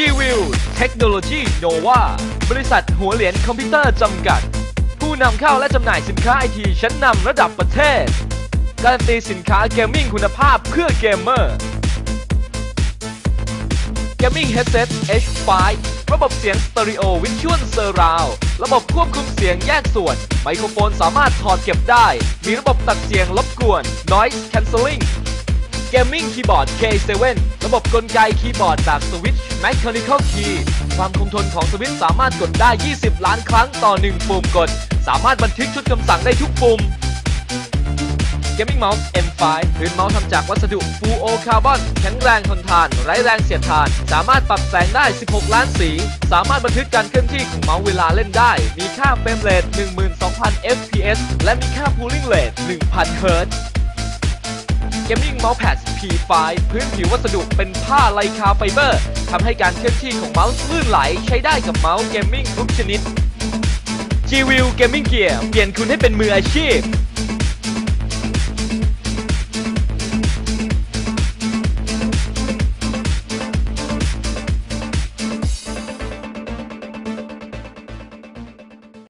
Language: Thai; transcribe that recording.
G-View Technology Nova บริษัทหัวเหรียญคอมพิวเตอร์จำกัด ผู้นำเข้าและจำหน่ายสินค้าไอทีชั้นนำระดับประเทศ การันตีสินค้าเกมมิ่งคุณภาพเพื่อเกมเมอร์ Gaming Headset H5 ระบบเสียงสเตอริโอวิชวลเซอร์ราวระบบควบคุมเสียงแยกส่วน ไมโครโฟนสามารถถอดเก็บได้ มีระบบตัดเสียงรบกวน Noise Cancelling Gaming Keyboard K7 ระบบกลไกคีย์บอร์ดแบบ Switch Mechanical Key ความคงทนของสวิตช์สามารถกดได้ 20 ล้านครั้งต่อ 1 ปุ่มกด สามารถบันทึกชุดคำสั่งได้ทุกปุ่ม Gaming Mouse M5 พื้นเมาส์ทำจากวัสดุ Full O Carbon แข็งแรงทนทาน ไร้แรงเสียดทาน สามารถปรับแสงได้ 16 ล้านสี สามารถบันทึกการเคลื่อนที่ของเมาส์เวลาเล่นได้ มีค่าเฟรมเรท12,000 fps และมีค่า cooling rate 1,000 Hz Gaming Mousepad P5 พื้นผิววัสดุเป็นผ้าไลคาไฟเบอร์ทำให้การเคลื่อนที่ของเมาส์ลื่นไหลใช้ได้กับเมาส์เกมมิ่งทุกชนิด G-View Gaming Gear เปลี่ยนคุณให้เป็นมืออาชีพ